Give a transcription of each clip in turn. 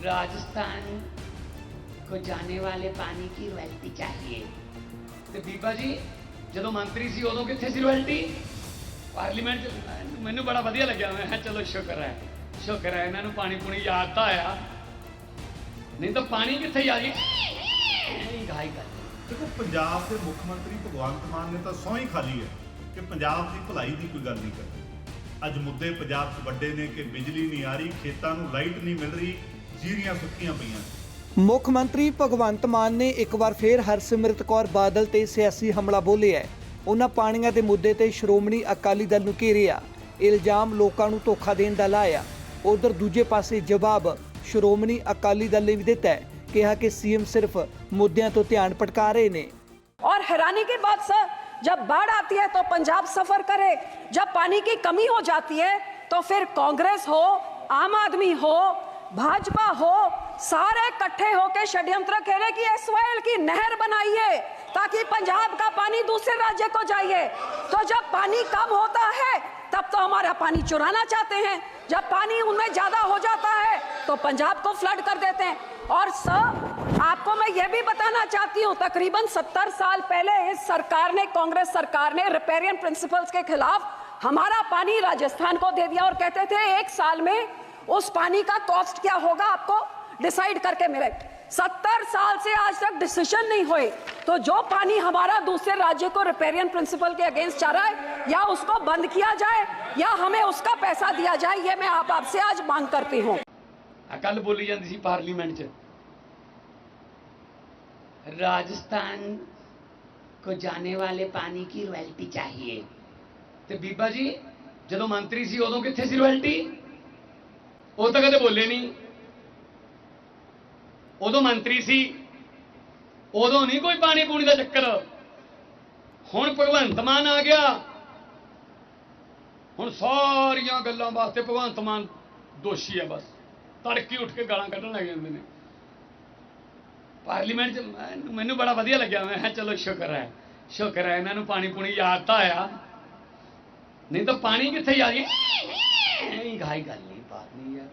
राजस्थान को जाने वाले पानी की रॉयल्टी चाहिए। ਤੇ ਬੀਬਾ ਜੀ ਜਦੋਂ ਮੰਤਰੀ ਸੀ ਉਦੋਂ ਕਿੱਥੇ ਸੀ ਰੋਇਲਟੀ ਪਾਰਲੀਮੈਂਟ 'ਚ ਮੈਨੂੰ ਬੜਾ ਵਧੀਆ ਲੱਗਿਆ ਮੈਂ ਕਿਹਾ ਚਲੋ ਸ਼ੁਕਰ ਹੈ ਸ਼ੁਕਰ ਹੈ ਇਹਨਾਂ ਨੂੰ ਪਾਣੀ ਪੂਣੀ ਯਾਦ ਤਾਂ ਆਇਆ ਨਹੀਂ ਤਾਂ ਪਾਣੀ ਕਿੱਥੇ ਯਾਦ ਹੀ ਨਹੀਂ ਗਾਈ ਕਰ ਦੇਖੋ ਪੰਜਾਬ ਦੇ ਮੁੱਖ ਮੰਤਰੀ ਭਗਵੰਤ ਮਾਨ ਨੇ ਤਾਂ ਸੌਂ ਹੀ ਖਾਲੀ ਹੈ ਕਿ ਪੰਜਾਬ ਦੀ ਭਲਾਈ ਦੀ ਕੋਈ ਗੱਲ ਨਹੀਂ ਕਰਦੀ ਅੱਜ ਮੁੱਦੇ ਪੰਜਾਬ 'ਚ ਵੱਡੇ ਨੇ ਕਿ ਬਿਜਲੀ ਨਹੀਂ ਆ ਰਹੀ ਖੇਤਾਂ ਨੂੰ ਲਾਈਟ ਨਹੀਂ ਮਿਲ ਰਹੀ ਜੀਰੀਆਂ ਸੁੱਕੀਆਂ ਪਈਆਂ ਮੁੱਖ ਮੰਤਰੀ ਭਗਵੰਤ ਮਾਨ ਨੇ ਇੱਕ ਵਾਰ ਫੇਰ ਹਰਸਿਮਰਤ ਕੌਰ ਬਾਦਲ ਤੇ ਸਿਆਸੀ ਹਮਲਾ ਬੋਲਿਆ ਹੈ। ਉਹਨਾਂ ਪਾਣੀਆਂ ਦੇ ਮੁੱਦੇ ਤੇ ਸ਼੍ਰੋਮਣੀ ਅਕਾਲੀ ਦਲ ਨੂੰ ਘੇਰਿਆ ਇਲਜ਼ਾਮ ਲੋਕਾਂ ਨੂੰ ਧੋਖਾ ਦੇਣ ਦਾ ਲਾਇਆ ਉਧਰ ਦੂਜੇ ਪਾਸੇ ਜਵਾਬ ਸ਼੍ਰੋਮਣੀ ਅਕਾਲੀ ਦਲ ਨੇ ਵੀ ਦਿੱਤਾ ਹੈ ਕਿਹਾ ਕਿ ਸੀਐਮ ਸਿਰਫ ਮੁੱਦਿਆਂ ਤੋਂ ਧਿਆਨ ਭਟਕਾ ਰਹੇ ਨੇ और हैरानी की बात सर जब बाढ़ आती है तो पंजाब सफर करे जब पानी की कमी हो जाती है तो फिर कांग्रेस हो आम आदमी हो भाजपा हो, सारे इकट्ठे होकर षड्यंत्र खेले कि एसवाइल की नहर बनाइए, ताकि पंजाब का पानी दूसरे राज्य को जाइए। तो जब पानी कम होता है, तब तो हमारा पानी चुराना चाहते हैं। जब पानी उनमें ज़्यादा हो जाता है तो पंजाब को फ्लड कर देते हैं। और सर, आपको मैं ये भी बताना चाहती हूँ, तकरीबन 70 साल पहले इस सरकार ने, कांग्रेस सरकार ने रिपेरियन प्रिंसिपल्स के खिलाफ हमारा पानी राजस्थान को दे दिया। और कहते थे, एक साल में उस पानी का कॉस्ट क्या होगा आपको? डिसाइड करके मिले। सत्तर साल से आज तक डिसीज़न नहीं हुए। तो जो पानी हमारा दूसरे राज्य को रिपेरियन प्रिंसिपल के अगेंस्ट जा रहा है, या उसको बंद किया जाए, या हमें उसका पैसा दिया जाए, ये मैं आप, आपसे आज मांग करती हूँ। कल बोली जाती थी पार्लियामेंट च। राजस्थान को जाने वाले पानी की रॉयल्टी चाहिए। तो बीबा जी जो मंत्री सी उदो कितने सी रॉयल्टी ਉਹ ਤਾਂ ਕਦੇ ਬੋਲੇ ਨਹੀਂ। ਉਦੋਂ ਮੰਤਰੀ ਸੀ। ਉਦੋਂ ਨਹੀਂ ਕੋਈ ਪਾਣੀ ਪੂਣੀ ਦਾ ਚੱਕਰ। ਹੁਣ ਭਗਵੰਤ ਮਾਨ ਆ ਗਿਆ। ਹੁਣ ਸਾਰੀਆਂ ਗੱਲਾਂ ਵਾਸਤੇ ਭਗਵੰਤ ਮਾਨ ਦੋਸ਼ੀ ਹੈ ਬਸ। ਤੜਕੀ ਉੱਠ ਕੇ ਗਾਲਾਂ ਕੱਢਣ ਲੱਗ ਜਾਂਦੇ ਨੇ। ਪਾਰਲੀਮੈਂਟ 'ਚ ਮੈਨੂੰ- ਬੜਾ ਵਧੀਆ ਲੱਗਿਆ। ਮੈਂ ਕਿਹਾ ਚਲੋ ਸ਼ੁਕਰ ਹੈ। ਸ਼ੁਕਰ ਹੈ, ਇਹਨਾਂ ਨੂੰ ਪਾਣੀ ਪੂਣੀ ਯਾਦ ਤਾਂ ਆਇਆ। ਨਹੀਂ ਤਾਂ ਪਾਣੀ ਕਿੱਥੇ ਆ ਜੀ ਇਹ ਗਾਈ ਗੱਲ ਨਹੀਂ ਬਾਤ ਨਹੀਂ ਯਾਰ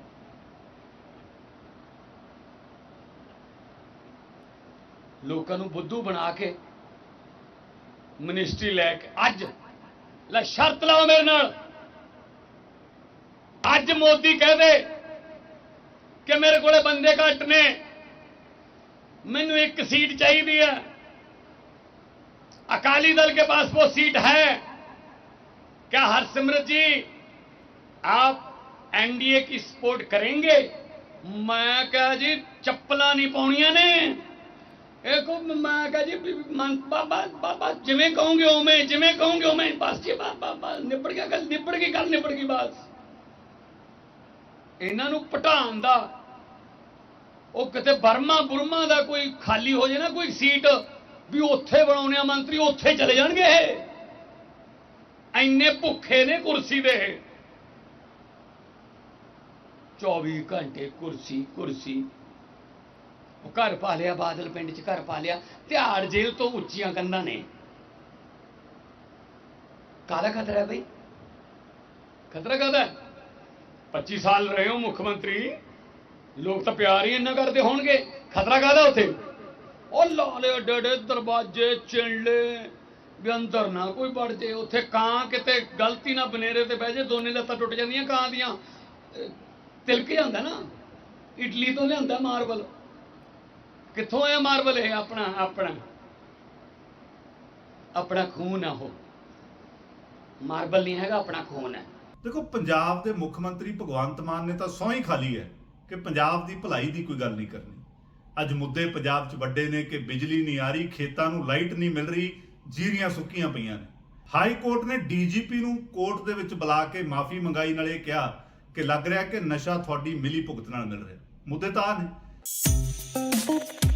ਲੋਕਾਂ ਨੂੰ ਬੁੱਧੂ ਬਣਾ ਕੇ ਮਿਨਿਸਟਰੀ ਲੈ ਕੇ ਅੱਜ ਲੈ ਸ਼ਰਤ ਲਾਓ ਮੇਰੇ ਨਾਲ ਅੱਜ ਮੋਦੀ ਕਹਦੇ ਕਿ ਮੇਰੇ ਕੋਲੇ ਬੰਦੇ ਘੱਟ ਨੇ ਮੈਨੂੰ ਇੱਕ ਸੀਟ चाहिए है अकाली दल के पास वो सीट है क्या हरसिमरत जी आप एनडीए की सपोर्ट करेंगे मैं कहा जी ਚੱਪਲਾਂ ਨਹੀਂ ਪਾਉਣੀਆਂ ਨੇ ਇਹ ਕੋ ਮੈਂ ਕਹਾ ਜੀ ਵੀ ਮਨ ਬਾਬਾ ਬਾਬਾ ਜਿਵੇਂ ਕਹੋਗੇ ਉਵੇਂ ਜਿਵੇਂ ਕਹੋਗੇ ਉਵੇਂ ਬਸ ਜੀ ਬਾਬਾ ਬਸ ਨਿਬੜ ਗਿਆ ਗੱਲ ਨਿਬੜ ਗਈ ਗੱਲ ਨਿਬੜ ਗਈ ਬਸ ਇਹਨਾਂ ਨੂੰ ਪਟਾਉਣ ਦਾ ਉਹ ਕਿਤੇ ਬਰਮਾ ਬੁਰਮਾ ਦਾ ਕੋਈ ਖਾਲੀ ਹੋ ਜੇ ਨਾ ਕੋਈ ਸੀਟ ਵੀ ਉੱਥੇ ਬਣਾਉਣੇ ਆ ਮੰਤਰੀ ਉੱਥੇ ਚਲੇ ਜਾਣਗੇ ਇਹ ਐਨੇ ਭੁੱਖੇ ਨੇ ਕੁਰਸੀ ਦੇ ਇਹ। 24 ਘੰਟੇ ਕੁਰਸੀ ਕੁਰਸੀ। ਉਹ ਘਰ ਪਾ ਲਿਆ, ਬਾਦਲ ਪਿੰਡ 'ਚ ਘਰ ਪਾ ਲਿਆ। ਤਿਹਾੜ ਜੇਲ੍ਹ ਤੋਂ ਉੱਚੀਆਂ ਕੰਧਾਂ ਨੇ। ਕਾਹਦਾ ਖਤਰਾ ਹੈ ਬਈ? ਖਤਰਾ ਕਾਹਦਾ ਹੈ? 25 ਸਾਲ ਰਹੇ ਹੋ ਮੁੱਖ ਮੰਤਰੀ। ਲੋਕ ਤਾਂ ਪਿਆਰ ਹੀ ਇੰਨਾ ਕਰਦੇ ਹੋਣਗੇ। ਖਤਰਾ ਕਾਹਦਾ ਉੱਥੇ? ਉਹ ਲਾਲੇ ਡੇਡੇ ਦਰਵਾਜ਼ੇ ਚਿੰਲੇ। ਵੀ ਅੰਦਰ ਨਾ ਕੋਈ ਵੜ ਜੇ। ਉੱਥੇ ਕਾਂ ਕਿਤੇ ਗਲਤੀ ਨਾ ਬਨੇਰੇ ਤੇ ਬਹਿ ਜੇ, ਦੋਨੇ ਲੱਤਾਂ ਟੁੱਟ ਜਾਂਦੀਆਂ ਕਾਂ ਦੀਆਂ। ਤਿਲਕ ਜਾਂਦਾ ਨਾ, ਇਟਲੀ ਤੋਂ ਲਿਆਂਦਾ ਮਾਰਬਲ। ਕਿੱਥੋਂ ਆਇਆ ਮਾਰਬਲ ਇਹ ਆਪਣਾ ਆਪਣਾ? ਆਪਣਾ ਖੂਨ ਆ ਉਹ। ਮਾਰਬਲ ਨਹੀਂ ਹੈਗਾ, ਆਪਣਾ ਖੂਨ ਹੈ। ਦੇਖੋ, ਪੰਜਾਬ ਦੇ ਮੁੱਖ ਮੰਤਰੀ ਭਗਵੰਤ ਮਾਨ ਨੇ ਤਾਂ ਸਹੁੰ ਹੀ ਖਾਲੀ ਹੈ ਕਿ ਪੰਜਾਬ ਦੀ ਭਲਾਈ ਦੀ ਕੋਈ ਗੱਲ ਨਹੀਂ ਕਰਨੀ। ਅੱਜ ਮੁੱਦੇ ਪੰਜਾਬ 'ਚ ਵੱਡੇ ਨੇ ਕਿ ਬਿਜਲੀ ਨਹੀਂ ਆ ਰਹੀ, ਖੇਤਾਂ ਨੂੰ ਲਾਈਟ ਨਹੀਂ ਮਿਲ ਰਹੀ, ਜੀਰੀਆਂ ਸੁੱਕੀਆਂ ਪਈਆਂ ਨੇ। ਹਾਈ ਕੋਰਟ ਨੇ ਡੀਜੀਪੀ ਨੂੰ ਕੋਰਟ ਦੇ ਵਿੱਚ ਬੁਲਾ ਕੇ ਮਾਫੀ ਮੰਗਾਈ, ਨਾਲੇ ਕਿਹਾ ਕਿ ਲੱਗ ਰਿਹਾ ਕਿ ਨਸ਼ਾ ਤੁਹਾਡੀ ਮਿਲੀ ਭੁਗਤ ਨਾਲ ਮਿਲ ਰਿਹਾ। ਮੁੱਦੇ ਤਾਂ ਆਹ ਨੇ।